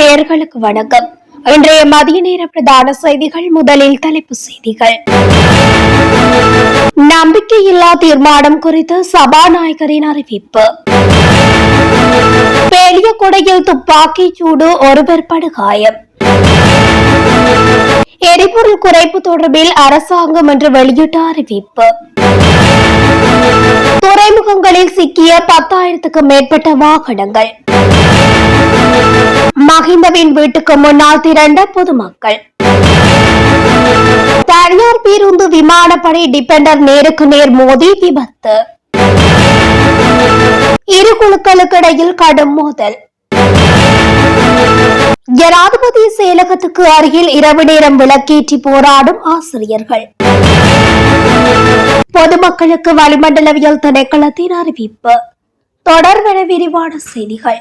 நேயர்களுக்கு வணக்கம். இன்றைய மதிய நேர பிரதான செய்திகள் முதலில் தலைப்பு செய்திகள். நம்பிக்கையில்லா தீர்மானம் குறித்து சபாநாயகரின் அறிவிப்பு. பெரிய கொடையில் துப்பாக்கி சூடு ஒருவர் படுகாயம். எரிபொருள் குறைப்பு தொடர்பில் அரசாங்கம் என்று வெளியிட்ட அறிவிப்பு. துறைமுகங்களில் சிக்கிய பத்தாயிரத்துக்கும் மேற்பட்ட வாகனங்கள். மஹிந்தவின் வீட்டுக்கு முன்னால் திரண்ட பொதுமக்கள். தனியார் பேருந்து விமானப்படை டிபெண்டர் நேருக்கு நேர் மோதி விபத்து. இரு குழுக்களுக்கு இடையில் கடும் மோதல். ஜனாதிபதி செயலகத்துக்கு அருகில் இரவு நேரம் விளக்கேற்றி போராடும் ஆசிரியர்கள். பொதுமக்களுக்கு வளிமண்டலவியல் திணைக்களத்தின் அறிவிப்பு. தொடர்பென விரிவான செய்திகள்.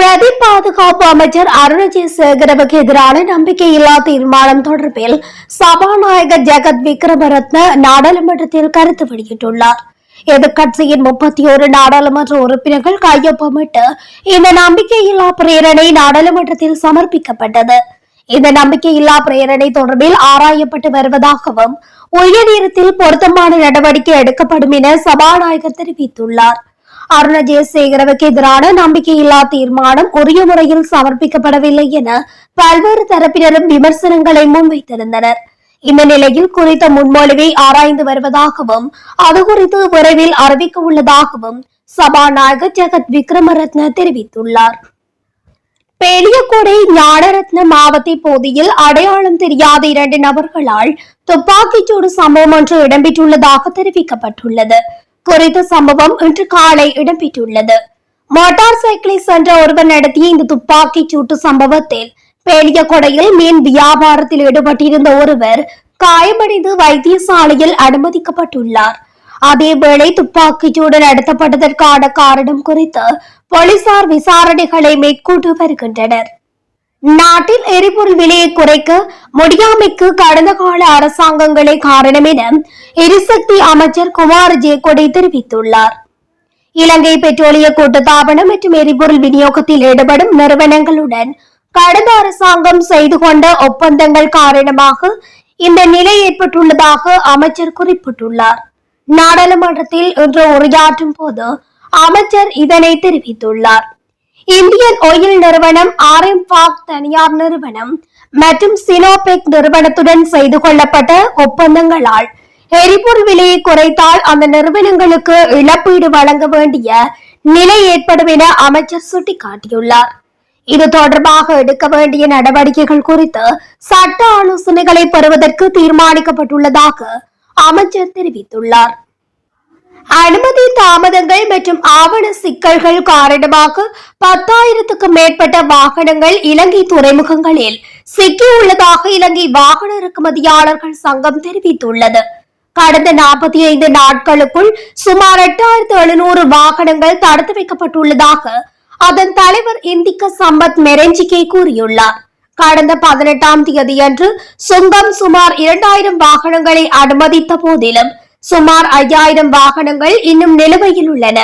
பிரதி பாதுகாப்பு அமைச்சர் அருணஜி சேகரவுக்கு எதிரான நம்பிக்கையில்லா தீர்மானம் தொடர்பில் சபாநாயகர் ஜெகத் விக்ரமரத்ன நாடாளுமன்றத்தில் கருத்து வெளியிட்டுள்ளார். எதிர்கட்சியின் முப்பத்தி ஒரு நாடாளுமன்ற உறுப்பினர்கள் கையொப்பமிட்டு இந்த நம்பிக்கையில்லா பிரேரணை நாடாளுமன்றத்தில் சமர்ப்பிக்கப்பட்டது. இந்த நம்பிக்கையில்லா பிரேரணை தொடர்பில் ஆராயப்பட்டு வருவதாகவும் உரிய நேரத்தில் பொருத்தமான நடவடிக்கை எடுக்கப்படும் என சபாநாயகர் தெரிவித்துள்ளார். அருண ஜெயசேகரவுக்கு எதிரான நம்பிக்கையில்லா தீர்மானம் உரிய முறையில் சமர்ப்பிக்கப்படவில்லை என பல்வேறு தரப்பினரும் விமர்சனங்களை முன்வைத்திருந்தனர். இந்த நிலையில் குறித்த முன்மொழிவை ஆராய்ந்து வருவதாகவும் அது குறித்து விரைவில் அறிவிக்க உள்ளதாகவும் சபாநாயகர் ஜெகத் விக்ரமரத்ன தெரிவித்துள்ளார். பெரியகொடை ஞானரத்ன மாவட்ட பகுதியில் அடையாளம் தெரியாத இரண்டு நபர்களால் துப்பாக்கிச்சூடு சம்பவம் ஒன்று இடம்பெற்றுள்ளதாக தெரிவிக்கப்பட்டுள்ளது. குறித்த சம்பவம் இன்று காலை இடம்பெற்றுள்ளது. மோட்டார் சைக்கிளை சென்ற ஒருவர் நடத்திய இந்த துப்பாக்கிச் சூட்டு சம்பவத்தில் பெரியகொடையில் மீன் வியாபாரத்தில் ஈடுபட்டிருந்த ஒருவர் காயமடைந்து வைத்தியசாலையில் அனுமதிக்கப்பட்டுள்ளார். அதேவேளை துப்பாக்கிச்சூடு நடத்தப்பட்டதற்கான காரணம் குறித்து போலீசார் விசாரணைகளை மேற்கொண்டு வருகின்றனர். நாட்டில் எரிபொருள் விலையை குறைக்க முடியாமைக்கு கடந்த கால அரசாங்கங்களே காரணம் என எரிசக்தி அமைச்சர் குமார் ஜெயக்கொடை தெரிவித்துள்ளார். இலங்கை பெட்ரோலிய கூட்டுத்தாபனம் மற்றும் எரிபொருள் விநியோகத்தில் ஈடுபடும் நிறுவனங்களுடன் கடந்த அரசாங்கம் செய்து கொண்ட ஒப்பந்தங்கள் காரணமாக இந்த நிலை ஏற்பட்டுள்ளதாக அமைச்சர் குறிப்பிட்டுள்ளார். நாடாளுமன்றத்தில் இன்று உரையாற்றும் போது அமைச்சர் இதனை தெரிவித்துள்ளார். இந்தியன் ஆயில் நிறுவனம் ஆர் எம் பாக் தனியார் நிறுவனம் மற்றும் சினோபெக் நிறுவனத்துடன் செய்து கொள்ளப்பட்ட ஒப்பந்தங்களால் எரிபொருள் விலையை குறைத்தால் அந்த நிறுவனங்களுக்கு இழப்பீடு வழங்க வேண்டிய நிலை ஏற்படும் என அமைச்சர் சுட்டிக்காட்டியுள்ளார். இது தொடர்பாக எடுக்க வேண்டிய நடவடிக்கைகள் குறித்து சட்ட ஆலோசனைகளை பெறுவதற்கு தீர்மானிக்கப்பட்டுள்ளதாக அமைச்சர் தெரிவித்துள்ளார். அனுமதி தாமதங்கள் மற்றும் ஆவண சிக்கல்கள் காரணமாக பத்தாயிரத்துக்கும் மேற்பட்ட வாகனங்கள் இலங்கை துறைமுகங்களில் சிக்கியுள்ளதாக இலங்கை வாகன இறக்குமதியாளர்கள் சங்கம் தெரிவித்துள்ளது. கடந்த நாற்பத்தி ஐந்து நாட்களுக்குள் சுமார் எட்டாயிரத்து எழுநூறு வாகனங்கள் தடுத்து வைக்கப்பட்டுள்ளதாக அதன் தலைவர் இந்திக்க சம்பத் மெரஞ்சிகே கூறியுள்ளார். கடந்த பதினெட்டாம் தேதியன்று சுங்கம் சுமார் இரண்டாயிரம் வாகனங்களை அனுமதித்த போதிலும் சுமார் ஐயாயிரம் வாகனங்கள் இன்னும் நிலுவையில் உள்ளன.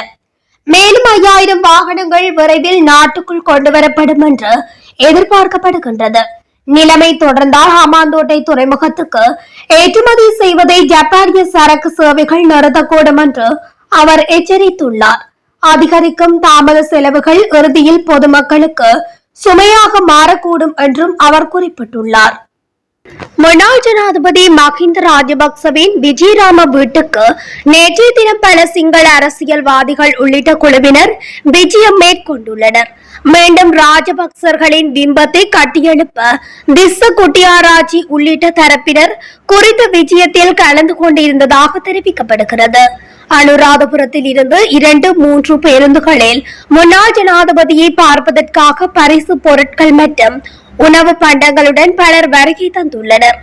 மேலும் ஐயாயிரம் வாகனங்கள் விரைவில் நாட்டுக்குள் கொண்டுவரப்படும் என்று எதிர்பார்க்கப்படுகின்றது. நிலைமை தொடர்ந்தால் ஹமாந்தோட்டை துறைமுகத்துக்கு ஏற்றுமதி செய்வதை ஜப்பானிய சரக்கு சேவைகள் நிறுத்தக்கூடும் என்று அவர் எச்சரித்துள்ளார். அதிகரிக்கும் தாமத செலவுகள் இறுதியில் பொதுமக்களுக்கு சுமையாக மாறக்கூடும் என்றும் அவர் குறிப்பிட்டுள்ளார். முன்னாள் ஜனாதிபதி மஹிந்த ராஜபக்சவின் விஜயராம வீட்டுக்கு நேற்றைய தினம் பல சிங்கள அரசியல்வாதிகள் உள்ளிட்ட குழுவினர் விஜயம் மேற்கொண்டுள்ளனர். மீண்டும் ராஜபக்சர்களின் பிம்பத்தை கட்டியெழுப்ப திஸ்ஸ குட்டியாராஜி உள்ளிட்ட தரப்பினர் குறித்த விஜயத்தில் கலந்து கொண்டிருந்ததாக தெரிவிக்கப்படுகிறது. அனுராதபுரத்தில் இருந்து இரண்டு மூன்று பேருந்துகளில் முன்னாள் ஜனாதிபதியை பார்ப்பதற்காக பரிசு பொருட்கள் மற்றும் உணவு பண்டங்களுடன் பலர் வருகை தந்துள்ளனர்.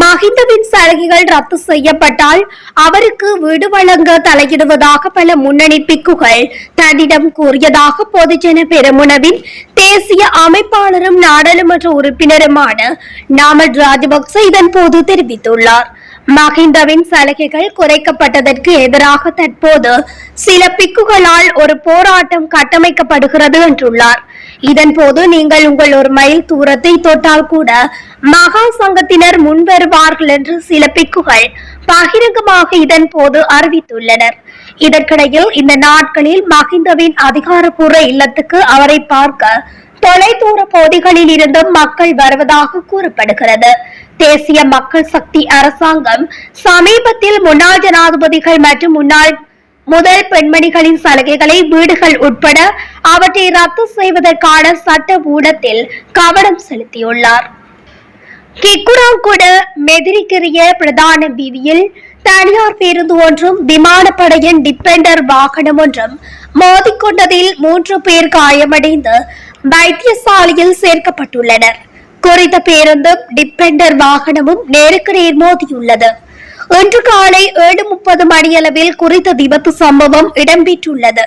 மஹிந்தவின் சலுகைகள் ரத்து செய்யப்பட்டால் அவருக்கு வீடு வழங்க தலையிடுவதாக பல முன்னணி பிக்குகள் தன்னிடம் கூறியதாக பொதுஜன பெருமுனவின் தேசிய அமைப்பாளரும் நாடாளுமன்ற உறுப்பினருமான நாமல் ராஜபக்ச இதன் போது தெரிவித்துள்ளார். மஹிந்தவின் சலுகைகள் குறைக்கப்பட்டதற்கு எதிராக தற்போது சில பிக்குகளால் ஒரு போராட்டம் கட்டமைக்கப்படுகிறது என்றுள்ளார். இதன் போது நீங்கள் உங்கள் ஒரு மைல் தூரத்தை தொட்டால் கூட மகா சங்கத்தினர் முன்வருவார்கள் என்று சில பிக்குகள் பகிரங்கமாக இதன் போது அறிவித்துள்ளனர். இதற்கிடையில் இந்த நாட்களில் மஹிந்தவின் அதிகாரப்பூர்வ இல்லத்துக்கு அவரை பார்க்க தொலைதூர பகுதிகளில் இருந்தும் மக்கள் வருவதாக கூறப்படுகிறது. தேசிய மக்கள் சக்தி அரசாங்கம் சமீபத்தில் முன்னாள் ஜனாதிபதிகள் மற்றும் முன்னாள் முதல் பெண்மணிகளின் சலுகைகளை வீடுகள் உட்பட அவற்றை ரத்து செய்வதற்கான சட்ட ஊடத்தில் கவனம் செலுத்தியுள்ளார். கிக்குராங்குட மெதிரிக்கிரிய பிரதான வீதியில் தனியார் பேருந்து ஒன்றும் விமானப்படையின் டிபெண்டர் வாகனம் ஒன்றும் மோதிக்கொண்டதில் மூன்று பேர் காயமடைந்து வைத்தியசாலையில் சேர்க்கப்பட்டுள்ளனர். குறித்த பேருந்தும் டிபெண்டர் வாகனமும் நேருக்கு நேர் மோதியுள்ளது. இன்று காலை ஏழு முப்பது மணியளவில் குறித்த விபத்து சம்பவம் இடம்பெற்றுள்ளது.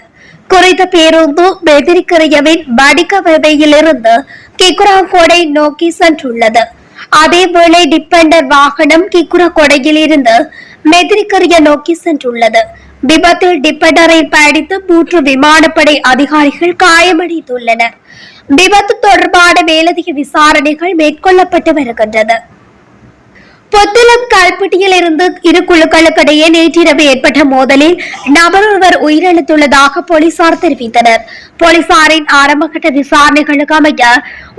குறித்த பேருந்து மெதிரிக்கரையவின் வடிகவையிலிருந்து கிக்குராங்கோடை நோக்கி சென்றுள்ளது. அதேவேளை டிபெண்டர் வாகனம் கிக்குரா கொடையில் இருந்து மெதிரிக்கரிய நோக்கி சென்றுள்ளது. விபத்தில் டிபெண்டரை படித்து மூன்று விமானப்படை அதிகாரிகள் காயமடைந்துள்ளனர். விபத்து தொடர்பான மேலதிக விசாரணைகள் மேற்கொள்ளப்பட்டு வருகின்றது பொத்திலம் கல்பட்டியில் இருந்து இரு குழுக்களுக்கிடையே நேற்றிரவு ஏற்பட்ட மோதலில் நபர் ஒருவர் உயிரிழந்துள்ளதாக போலீசார் தெரிவித்தனர். போலீசாரின் ஆரம்பகட்ட விசாரணைகளுக்கு அமைய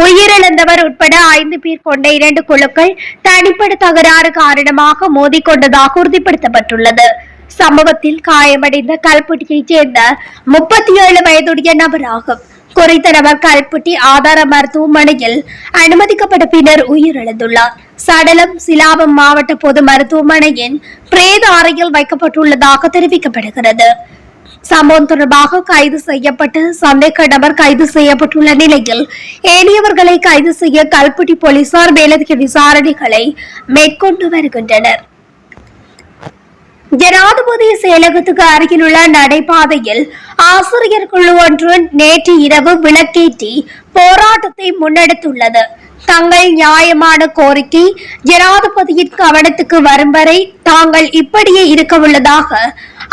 உயிரிழந்தவர் உட்பட ஐந்து பேர் கொண்ட இரண்டு குழுக்கள் தனிப்பட தகராறு காரணமாக மோதிக்கொண்டதாக உறுதிப்படுத்தப்பட்டுள்ளது. சம்பவத்தில் காயமடைந்த கல்பட்டியைச் சேர்ந்த முப்பத்தி ஏழு வயதுடைய நபராகும். குறித்த நபர் கல்புட்டி ஆதார மருத்துவமனையில் அனுமதிக்கப்பட்ட பின்னர் உயிரிழந்துள்ளார். சடலம் சிலாபம் மாவட்ட பொது மருத்துவமனையின் பிரேத அறையில் வைக்கப்பட்டுள்ளதாக தெரிவிக்கப்படுகிறது. சம்பவம் தொடர்பாக கைது செய்யப்பட்டு சந்தேக நபர் கைது செய்யப்பட்டுள்ள நிலையில் ஏனையவர்களை கைது செய்ய கல்புட்டி போலீசார் மேலதிக விசாரணைகளை மேற்கொண்டு வருகின்றனர். ஜனாதிபதி செயலகத்துக்கு அருகிலுள்ள நடைபாதையில் ஆசிரியர் குழு ஒன்று நேற்று இரவு விளக்கேற்றி போராட்டத்தை முன்னெடுத்துள்ளது. தங்கள் நியாயமான கோரிக்கை ஜனாதிபதியின் கவனத்துக்கு வரும் வரை தாங்கள் இப்படியே இருக்க உள்ளதாக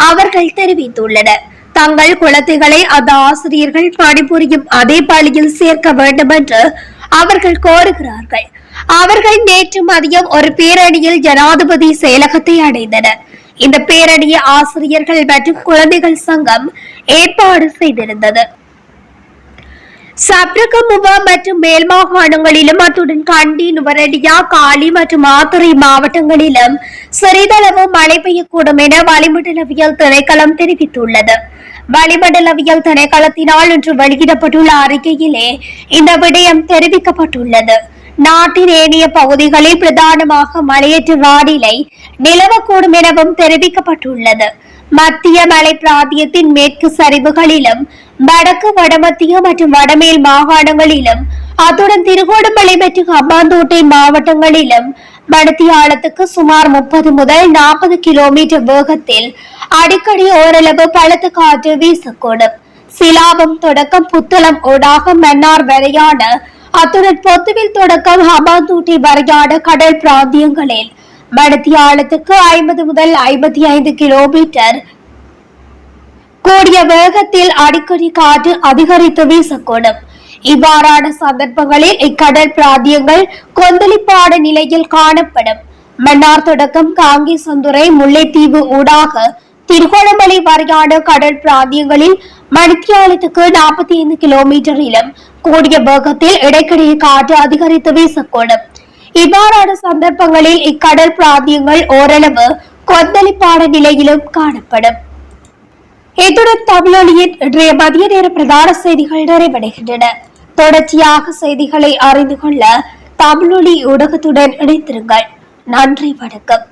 அவர்கள் தெரிவித்துள்ளனர். தங்கள் குழந்தைகளை அந்த ஆசிரியர்கள் பணிபுரியும் அதே பள்ளியில் சேர்க்க வேண்டும் என்று அவர்கள் கோருகிறார்கள். அவர்கள் நேற்று மதியம் ஒரு பேரணியில் ஜனாதிபதி செயலகத்தை அடைந்தனர். இந்த பேரணியை ஆசிரியர்கள் மற்றும் குழந்தைகள் சங்கம் ஏற்பாடு செய்திருந்தது. சப்ரகமுவ மற்றும் மேல் மாகாணங்களிலும் அத்துடன் கண்டி நுவரடியா காலி மற்றும் ஆத்துறை மாவட்டங்களிலும் சிறிதளவு மழை பெய்யக்கூடும் என வளிமண்டலவியல் திணைக்களம் தெரிவித்துள்ளது. வளிமண்டலவியல் திணைக்களத்தினால் இன்று வெளியிடப்பட்டுள்ள அறிக்கையிலே இந்த விடயம் தெரிவிக்கப்பட்டுள்ளது. நாட்டின் ஏனைய பகுதிகளில் பிரதானமாக மழையற்ற வானிலை நிலவக்கூடும் எனவும் தெரிவிக்கப்பட்டுள்ளது. மத்திய மலை பிராந்தியத்தின் மேற்கு சரிவுகளிலும் வடக்கு வடமத்திய மற்றும் வடமேல் மாகாணங்களிலும் அத்துடன் திருகோணமலை மற்றும் அம்பாந்தோட்டை மாவட்டங்களிலும் மணித்தியாலத்துக்கு சுமார் முப்பது முதல் நாற்பது கிலோமீட்டர் வேகத்தில் அடிக்கடி ஓரளவு பழுத்து காற்று வீசக்கூடும். சிலாபம் தொடக்கம் புத்தளம் ஊடாக மன்னார் வரையான அத்துடன் பொத்துவில் தொடக்கம் ஹமாந்தூட்டி வரையான கடல் பிராந்தியங்களில். மடத்திய ஆழத்துக்கு ஐம்பது முதல் ஐம்பத்தி ஐந்து கிலோமீட்டர். கூடிய வேகத்தில் அடிக்கடி காற்று அதிகரித்து வீசக்கூடும். இவ்வாறான சந்தர்ப்பங்களில் இக்கடல் பிராந்தியங்கள் கொந்தளிப்பான நிலையில் காணப்படும். மன்னார் தொடக்கம் காங்கி சந்துரை முல்லைத்தீவு ஊடாக திருகோணமலை வரையான கடல் பிராந்தியங்களில் மணித்தியாலத்துக்கு நாற்பத்தி ஐந்து கிலோமீட்டரிலும் கூடிய வேகத்தில் இடைக்கிடையே காற்று அதிகரித்து வீசக்கூடும் இவ்வாறான சந்தர்ப்பங்களில் இக்கடல் பிராந்தியங்கள் ஓரளவு கொந்தளிப்பான நிலையிலும் காணப்படும் இத்துடன் தமிழொலியின் இன்றைய மதிய நேர பிரதான செய்திகள் நிறைவடைகின்றன தொடர்ச்சியாக செய்திகளை அறிந்து கொள்ள தமிழொலி ஊடகத்துடன் இணைத்திருங்கள் நன்றி வணக்கம்